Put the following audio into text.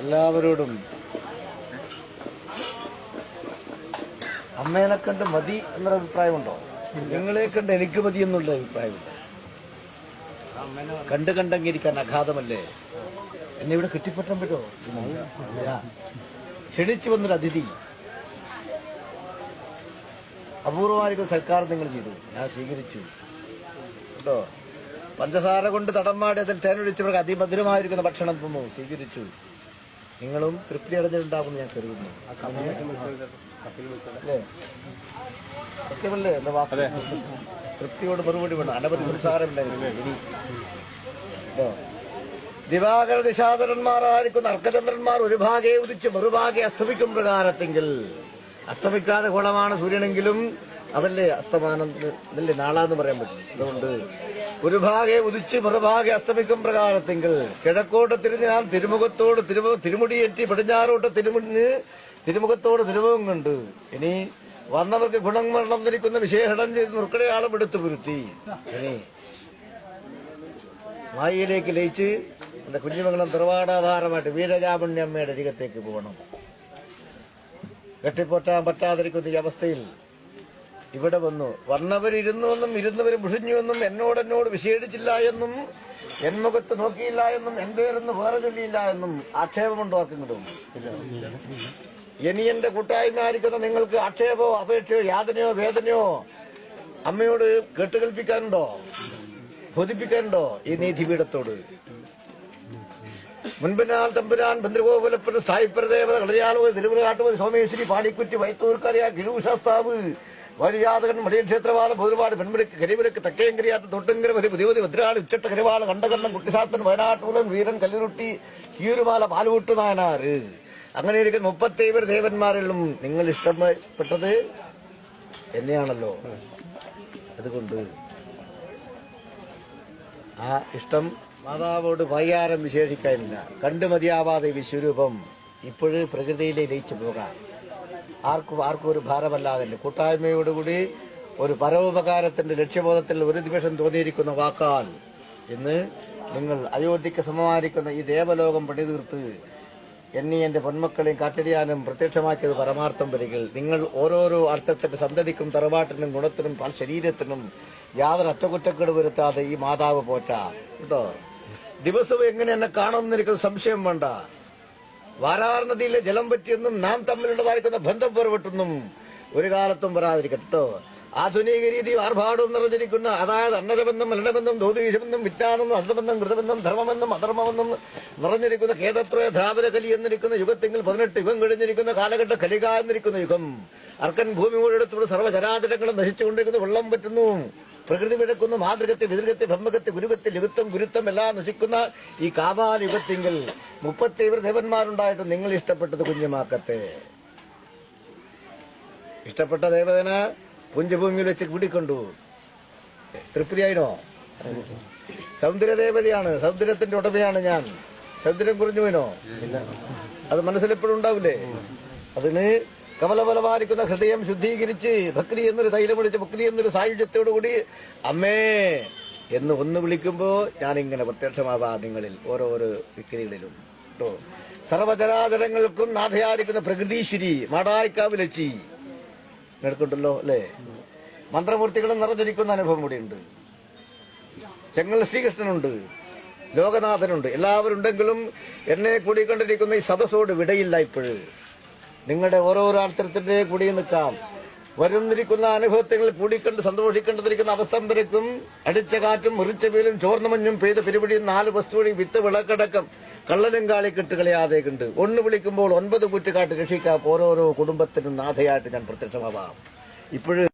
എല്ലാവരോടും അമ്മേനെ കണ്ട് മതി എന്നൊരു അഭിപ്രായമുണ്ടോ നിങ്ങളെ കണ്ട് എനിക്ക് മതി എന്നുള്ള അഭിപ്രായമില്ല കണ്ട് കണ്ടങ്ങിരിക്കാൻ അഗാധമല്ലേ? എന്നെ ഇവിടെ കെട്ടിപ്പറ്റാൻ പറ്റോ. ക്ഷണിച്ചു വന്നൊരു അതിഥി. അപൂർവമായിരിക്കും സൽക്കാരം നിങ്ങൾ ചെയ്തു. ഞാൻ സ്വീകരിച്ചു. കേട്ടോ? പഞ്ചസാര കൊണ്ട് തടംമാടി അതിൽ തേനൊഴിച്ചവർക്ക് അതിമധുരമായിരിക്കുന്ന ഭക്ഷണം തന്നു. സ്വീകരിച്ചു. നിങ്ങളും തൃപ്തി അടഞ്ഞിട്ടുണ്ടാകും ഞാൻ കരുതുന്നു. അല്ലേ? സത്യമല്ലേ? എന്റെ വാക്ക്. തൃപ്തിയോട് മറുപടി വേണം. അനവധി സംസാരമില്ലായിരുന്നു ദിവാകര ദിശാധരന്മാരായിരിക്കുന്ന അർക്കചന്ദ്രന്മാർ ഒരു ഭാഗേ ഉദിച്ച് മറുഭാഗെ അസ്തമിക്കും പ്രകാരത്തെങ്കിൽ അസ്തമിക്കാതെ കുളമാണ് സൂര്യനെങ്കിലും അതല്ലേ അസ്തമാനം അതല്ലേ നാളാന്ന് പറയാൻ പറ്റും അതുകൊണ്ട് ഒരു ഭാഗെ ഉദിച്ച് മറുഭാഗെ അസ്തമിക്കും പ്രകാരത്തെങ്കിൽ കിഴക്കോട്ട് തിരിഞ്ഞ് ഞാൻ തിരുമുഖത്തോട് തിരുമു തിരുമുടിയേറ്റി പടിഞ്ഞാറോട്ട് തിരുമുഞ്ഞ് തിരുമുഖത്തോട് തിരുമുഖം കണ്ട് ഇനി വന്നവർക്ക് ഗുണം വളർന്നിരിക്കുന്ന വിശേഷണം ചെയ്ത് നുർക്കടയാളം എടുത്തു പുരുത്തി. ഇനി വായിലേക്ക് ലയിച്ച് എന്റെ കുഞ്ഞുമംഗളം തിറവാടാധാരമായിട്ട് വീരരാമണ്യമ്മയുടെ അരികത്തേക്ക് പോകണം. കെട്ടിപ്പോറ്റാൻ പറ്റാതിരിക്കുന്ന ഈ അവസ്ഥയിൽ ഇവിടെ വന്നു. വന്നവരിരുന്നുവെന്നും ഇരുന്നവർ മുഷിഞ്ഞുവെന്നും എന്നോട് എന്നോട് വിശേഷിച്ചില്ല എന്നും എൻ മുഖത്ത് നോക്കിയില്ല എന്നും എൻ പേരെന്ന് വേറെ ചൊല്ലിയില്ല എന്നും ആക്ഷേപമുണ്ടോ ആർക്കെങ്കിലും ഇനി എന്റെ കൂട്ടായ്മയായിരിക്കുന്ന നിങ്ങൾക്ക് ആക്ഷേപോ അപേക്ഷയോ യാതനയോ വേദനയോ അമ്മയോട് കെട്ടുകൽപ്പിക്കാനുണ്ടോ? ബോധിപ്പിക്കാനുണ്ടോ? ഈ നീതിപീഠത്തോട്? മുൻപിനാൽ തമ്പുരാൻ ബന്ദ്രഗോകുലപ്പൻ സ്ഥായിപ്രദേവത കളരിയാലോ തിരുവുകാട്ടുപതി സോമേശ്വരി പാടിക്കുറ്റി വൈത്തൂർക്കറിയ ഗിരൂശാസ്താവ് വഴിയാതകൻ മടിയക്ഷേത്രവാള പൊതുപാട് പെൺമിടക്ക് കരിവിലക്ക് തെക്കേങ്കരിയാത്ത തൊട്ടങ്കര മതി പുതിയ ഭദ്രാളി ഉച്ചട്ട കരിവാള കണ്ടകണ്ണം കുട്ടിസാത്തൻ വയനാട്ടൂലൻ വീരൻ കല്ലുരുട്ടി കീരുമാല പാലുകൂട്ടു നായനാറ് അങ്ങനെ ഇരിക്കുന്ന മുപ്പത്തേവർ ദേവന്മാരിലും നിങ്ങൾ ഇഷ്ടപ്പെട്ടത് എന്നെയാണല്ലോ. അതുകൊണ്ട് ആ ഇഷ്ടം മാതാവോട് വൈകാരം വിശേഷിക്കാനില്ല. കണ്ടു മതിയാവാതെ വിശ്വരൂപം ഇപ്പോഴ് പ്രകൃതിയിലെ ലയിച്ചു പോകാം. ആർക്കും ആർക്കും ഒരു ഭാരമല്ലാതല്ല കൂട്ടായ്മയോടുകൂടി ഒരു പരോപകാരത്തിന്റെ ലക്ഷ്യബോധത്തിൽ ഒരു നിമിഷം തോന്നിയിരിക്കുന്ന വാക്കാൽ ഇന്ന് നിങ്ങൾ അയോധ്യക്ക് സമാഹരിക്കുന്ന ഈ ദേവലോകം പണിതീർത്ത് എന്നെ എന്റെ പൊന്മക്കളെയും കാറ്റടിയാനും പ്രത്യക്ഷമാക്കിയത് പരമാർത്ഥം വരികൾ നിങ്ങൾ ഓരോരോ അർത്ഥത്തിന്റെ സന്തതിക്കും തറവാട്ടിനും ഗുണത്തിനും ശരീരത്തിനും യാതൊരു അറ്റകുറ്റക്കേട് വരുത്താതെ ഈ മാതാവ് പോറ്റ. കേട്ടോ? ദിവസവും എങ്ങനെ എന്നെ കാണുമെന്ന് എനിക്ക് സംശയം വേണ്ട. വാരാർ നദിയിലെ ജലം പറ്റിയെന്നും നാം തമ്മിലുള്ളതായിരിക്കുന്ന ബന്ധം പുറപ്പെട്ടെന്നും ഒരു കാലത്തും വരാതിരിക്കട്ടോ കേട്ടോ ആധുനിക രീതി ആർഭാടവും നിറഞ്ഞിരിക്കുന്ന അതായത് അന്നജബന്ധം മരണബന്ധം ധൗതികബന്ധം വിജ്ഞാനം അന്ധബന്ധം കൃതബന്ധം ധർമ്മബന്ധം അധർമ്മബന്ധം നിറഞ്ഞിരിക്കുന്ന കേതത്രയ ധാപന കലി എന്നിരിക്കുന്ന യുഗത്തെങ്കിൽ പതിനെട്ട് യുഗം കഴിഞ്ഞിരിക്കുന്ന കാലഘട്ട കലിക എന്നിരിക്കുന്ന യുഗം. അർക്കൻ ഭൂമി മുഴുവൻ സർവചരാചരങ്ങളും നശിച്ചുകൊണ്ടിരിക്കുന്ന വെള്ളം പറ്റുന്നു. പ്രകൃതി വിഴക്കുന്നു മാതൃകത്തെ വിതൃകത്തെ ബ്രഹ്മകത്തെ ഗുരുകത്തെ ലിഖിത്വം ഗുരുത്വം എല്ലാം നശിക്കുന്ന ഈ കാപാല യുഗത്തിങ്കിൽ മുപ്പത്തേവർ ദേവന്മാരുണ്ടായിട്ട് നിങ്ങൾ ഇഷ്ടപ്പെട്ടത് കുഞ്ഞുമാക്കത്തെ. ഇഷ്ടപ്പെട്ട ദേവതന പുഞ്ചഭൂമിയിൽ വെച്ച് കൂടിക്കൊണ്ടു. തൃപ്തിയായിനോ? സൗന്ദര്യദേവതയാണ് സൗന്ദര്യത്തിന്റെ ഉടമയാണ് ഞാൻ. സൗന്ദര്യം കുറഞ്ഞു പോയിനോ? അത് മനസ്സിലെപ്പോഴും ഉണ്ടാവില്ലേ? അതിന് കമലബലമായിരിക്കുന്ന ഹൃദയം ശുദ്ധീകരിച്ച് ഭക്തി എന്നൊരു തൈലമൊഴിച്ച് ഭക്തി എന്നൊരു സായുജ്യത്തോടുകൂടി അമ്മേ എന്ന് ഒന്ന് വിളിക്കുമ്പോ ഞാനിങ്ങനെ പ്രത്യക്ഷമാവാ നിങ്ങളിൽ ഓരോരോ വിക്രികളിലും. കേട്ടോ സർവചരാചരങ്ങൾക്കും നാഥയായിരിക്കുന്ന പ്രകൃതീശ്വരി മാടായിക്കാവിലച്ചി എടുക്കണ്ടല്ലോ അല്ലേ? മന്ത്രമൂർത്തികളും നിറഞ്ഞിരിക്കുന്ന അനുഭവം കൂടിയുണ്ട് ചെങ്ങൽ ശ്രീകൃഷ്ണനുണ്ട് ലോകനാഥനുണ്ട് എല്ലാവരുണ്ടെങ്കിലും എന്നെ കൂടിക്കൊണ്ടിരിക്കുന്ന ഈ സദസ്സോട് വിടയില്ല ഇപ്പോഴ്. നിങ്ങളുടെ ഓരോരോ അർത്ഥത്തിന്റെ കൂടി നിൽക്കാം. വരുന്നിരിക്കുന്ന അനുഭവത്തിൽ കൂടിക്കണ്ട് സന്തോഷിക്കേണ്ടതിരിക്കുന്ന അവസ്ഥ വരക്കും അടിച്ച കാറ്റും മുറിച്ച വീലും ചോർന്ന മഞ്ഞും പെയ്ത പെരുപിടിയും നാല് വസ്തുവഴി വിത്ത് വിളക്കടക്കം കള്ളനും കാളി കെട്ടുകളയാതെ കണ്ട്. ഒന്ന് വിളിക്കുമ്പോൾ ഒൻപത് കുറ്റുകാട്ട് രക്ഷിക്കാം ഓരോരോ കുടുംബത്തിനും നാഥയായിട്ട് ഞാൻ പ്രത്യക്ഷമാവാം. ഇപ്പോഴ്